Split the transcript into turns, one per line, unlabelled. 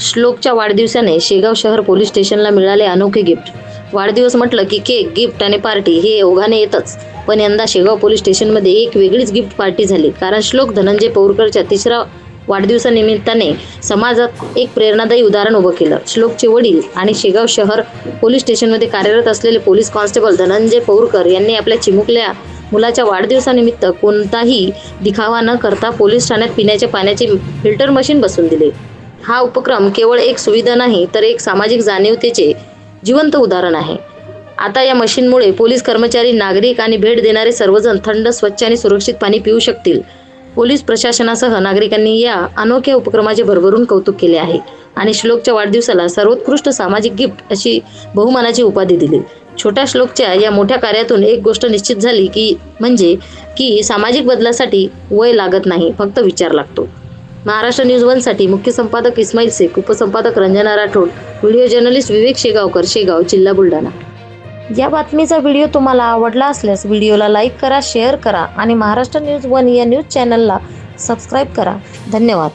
श्लोकच्या वाढदिवसाने शेगाव शहर पोलीस स्टेशनला मिळाले अनोखे गिफ्ट. वाढदिवस म्हटलं की केक गिफ्ट आणि पार्टी हे ओघाने येतच. पण यंदा शेगाव पोलीस स्टेशनमध्ये एक वेगळीच गिफ्ट पार्टी झाली. कारण श्लोक धनंजय पौरकरच्या तिसऱ्या वाढदिवसानिमित्ताने समाजात एक प्रेरणादायी उदाहरण उभं केलं. श्लोकचे वडील आणि शेगाव शहर पोलीस स्टेशनमध्ये कार्यरत असलेले पोलीस कॉन्स्टेबल धनंजय पौरकर यांनी आपल्या चिमुकल्या मुलाच्या वाढदिवसानिमित्त कोणताही दिखावा न करता पोलीस ठाण्यात पिण्याच्या पाण्याचे फिल्टर मशीन बसून दिले. हा उपक्रम केवळ एक सुविधा नाही तर एक सामाजिक जाणीवतेचे जिवंत उदाहरण आहे. आता या मशीनमुळे पोलीस कर्मचारी नागरिक आणि भेट देणारे सर्वजण थंड स्वच्छ आणि सुरक्षित पाणी पिऊ शकतील. पोलीस प्रशासनासह नागरिकांनी या अनोख्या उपक्रमाचे भरभरून कौतुक केले आहे आणि श्लोकच्या वाढदिवसाला सर्वोत्कृष्ट सामाजिक गिफ्ट अशी बहुमानाची उपाधी दिली. छोट्या श्लोकच्या या मोठ्या कार्यातून एक गोष्ट निश्चित झाली की म्हणजे की सामाजिक बदलासाठी वय लागत नाही फक्त विचार लागतो. महाराष्ट्र न्यूज वनसाठी मुख्य संपादक इस्माईल शेख उपसंपादक रंजना राठोड व्हिडिओ जर्नलिस्ट विवेक शेगावकर शेगाव जिल्हा बुलढाणा. या बातमीचा व्हिडिओ तुम्हाला आवडला असल्यास व्हिडिओला लाईक करा शेअर करा आणि महाराष्ट्र न्यूज वन या न्यूज चॅनलला सबस्क्राईब करा. धन्यवाद.